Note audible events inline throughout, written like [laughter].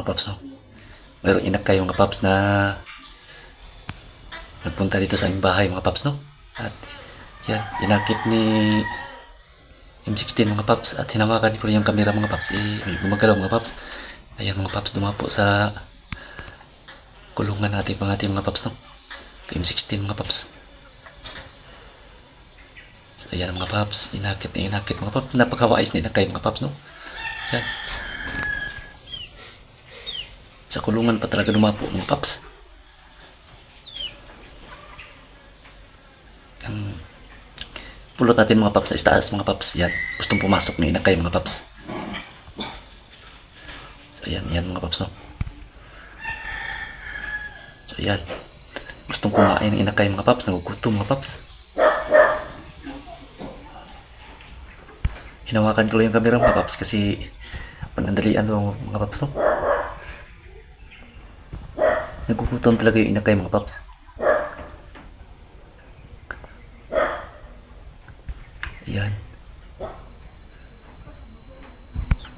mga paps no. Mayroong inakay mga paps na nagpunta dito sa aming bahay mga paps no. At yan, inakit ni M16 mga paps at hinawakan ko yung camera mga paps. Eh, gumagalaw mga paps. Ayan mga paps, dumapo sa kulungan natin mga ating mga paps no. Ito M16 mga paps. So ayan mga paps, inakit na inakit mga paps. Napakawais na inakay mga paps no. Yan. Sa kulungan pa talaga dumapo mga paps. Ang pulot natin mga paps sa istaas mga paps. Yan. Gustong pumasok na inakay mga paps. So yan, yan mga paps no. So yan. Gustong kumain ng inakay mga paps. Nagugutom mga paps. Hinawakan ko lang yung camera mga paps kasi panandalian mo mga paps no. Nagugutom talaga yung inakay mga paps. Ayan.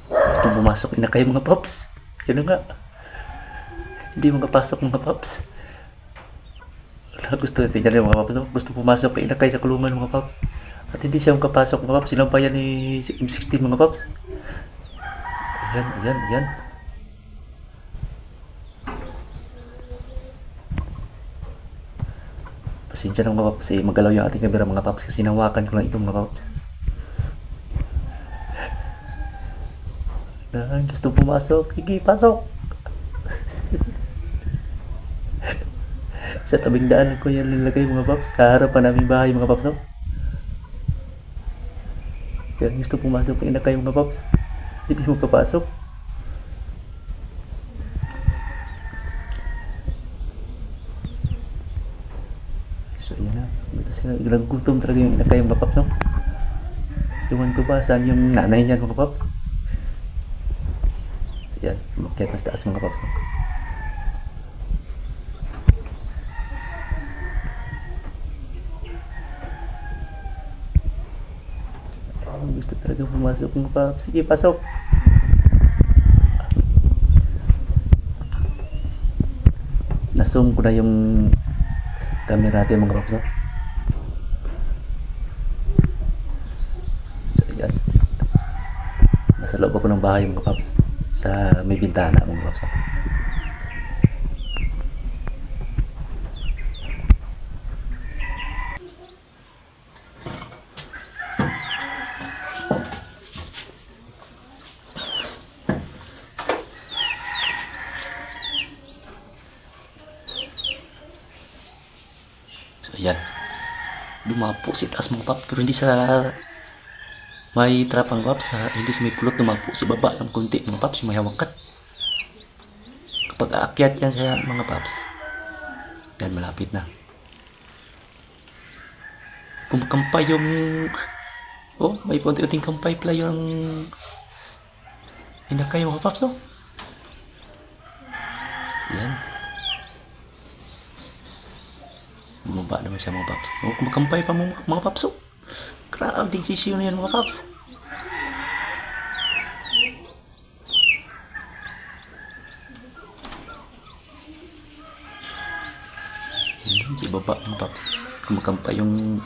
Gusto pumasok inakay mga paps. Yan nga. Hindi makapasok mga paps. Wala gusto tingnan yung mga paps. Gusto pumasok na inakay sa kulungan mga paps. At hindi siya makapasok mga paps. Sinampayan ni M16 mga paps. Ayan, ayan, ayan. Pasensya ng mga paps eh, magalaw yung ating camera mga paps kasi nawakan ko lang itong mga paps. Yan, gusto pumasok. Sige, pasok. [laughs] sa tabing daan ko yan nilagay mga paps. Sa harapan naming bahay mga paps. No? Yan, gusto pumasok. Inakay mga paps. Hindi mo papasok. So, yan na. Sila. Nagugutom talaga yung inakay mga paps. No? Iwan ko ba saan yung nanay niyan mga paps? So, yan. Umakyat na sa taas mga paps. No? Oh, gusto talaga pumasok mga paps. Sige, pasok. Nasum ko na yung camera natin mga paps. No? So, yan. Nasa loob ako ng bahay mga paps. Sa may bintana mga paps. So, ayan. Dumapo si taas mga paps. Pero hindi sa may trapang paps. Ha? Hindi sa may pulot dumapo si baba ng kunti mga paps. May hawakat. Kapag aakyat yan sa mga paps. Yan, malapit na. Kumakampay yung... Oh, may konti-unting kampay pala yung... Hinakay mga paps, no? Yan. Bumaba naman siya mga paps. Oh, kumakampay pa mga, mga paps. Oh. Grabe sisiyo na yan mga paps. Yan, si baba mga paps. Kumakampay yung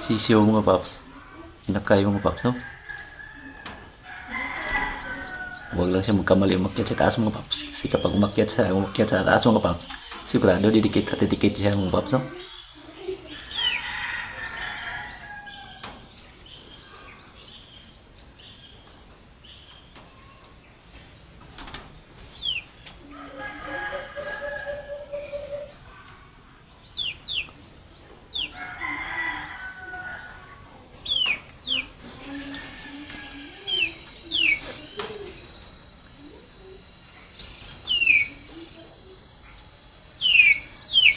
sisiyo mga paps. Inakay mga paps, no? Huwag lang siya magkamali umakyat sa taas mga paps. Kasi kapag umakyat sa, umakyat sa taas mga paps, sigurado didikit at didikit siya mga paps, no? So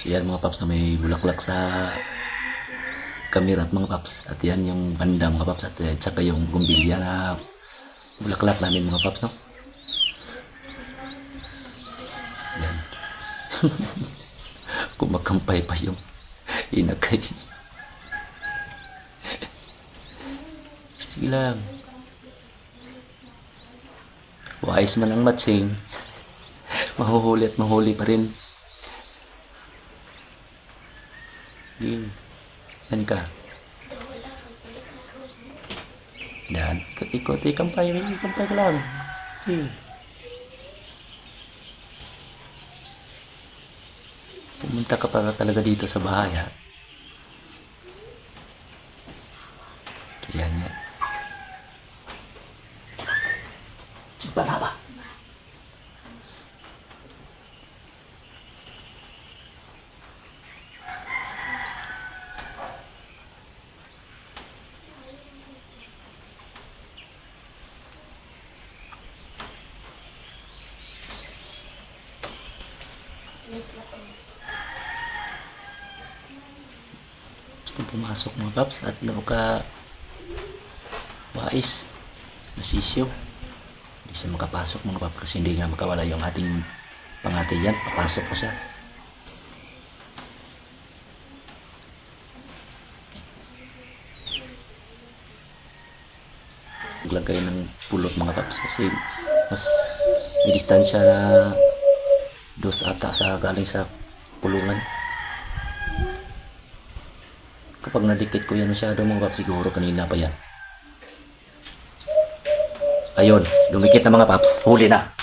yan mga paps na may bulaklak sa kamera at mga paps. At yan yung banda mga paps at eh, saka yung gumbilya na bulaklak namin mga paps no. Yan. [laughs] Kumakampay pa yung inakay. [laughs] Sige lang. Wise man ang matching. [laughs] mahuhuli at mahuli pa rin. Yun. Yan ka. Yan. Ikot-ikot. Ikampay. Ikampay ka lang. Yun. Pumunta ka para talaga dito sa bahay ha. Yan yan. Ba Gusto pumasok mga paps at nauka wais nasisyo. Hindi siya makapasok mga paps kasi hindi nga makawala yung ating pangati yan papasok pa siya. Maglagay ng pulot mga paps kasi mas may distansya na dos ata sa galing sa pulungan Kapag nadikit ko yan masyado mga siguro kanina pa yan. Ayun, dumikit na mga paps. Huli na.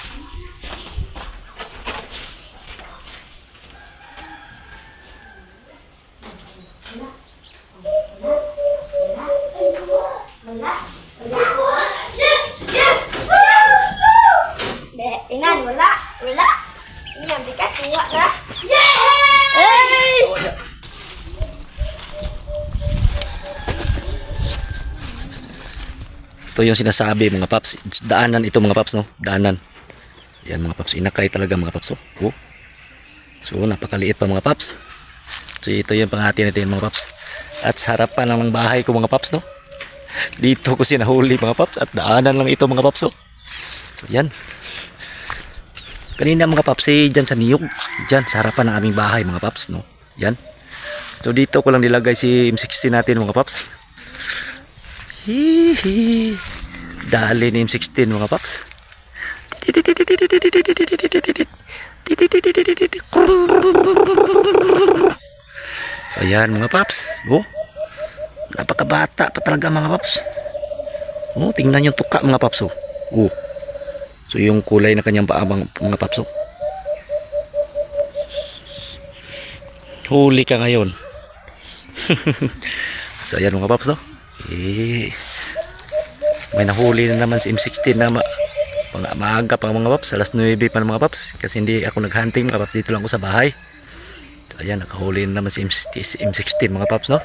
Ito yung sinasabi mga paps. Daanan ito mga paps, no? Daanan. Yan mga paps. Inakay talaga mga paps. Oh. Oh. So, napakaliit pa mga paps. So, ito yung panghati natin mga paps. At sa harapan lang ng bahay ko mga paps, no? Dito ko sinahuli mga paps. At daanan lang ito mga paps, oh. So, yan. Kanina mga paps, eh, dyan sa niyog. Dyan, sa harapan ng aming bahay mga paps, no? Yan. So, dito ko lang nilagay si M60 natin mga paps. Hihi. Dali ni M16 mga paps. Ayan mga paps. Oh. Napakabata pa talaga mga paps. Oh, tingnan yung tuka mga paps. Oh. oh. So yung kulay na kanyang paa mga, paps. Oh. Huli ka ngayon. [laughs] so ayan mga paps. Oh. Eh, may nahuli na naman si M16 na ma mga maaga pa mga paps, alas 9 pa ng mga paps kasi hindi ako naghunting mga paps, dito lang ako sa bahay. So, ayan, nakahuli na naman si M16, M16 mga paps, no?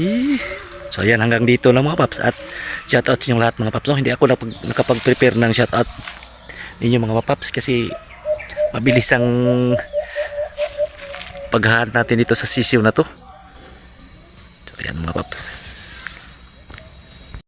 Eh, so ayan, hanggang dito na mga paps at shoutout sa inyong lahat mga paps, no? Hindi ako napag, nakapag-prepare ng shoutout ninyo mga paps kasi mabilis ang paghahat natin dito sa sisiw na to. So, ayan mga paps.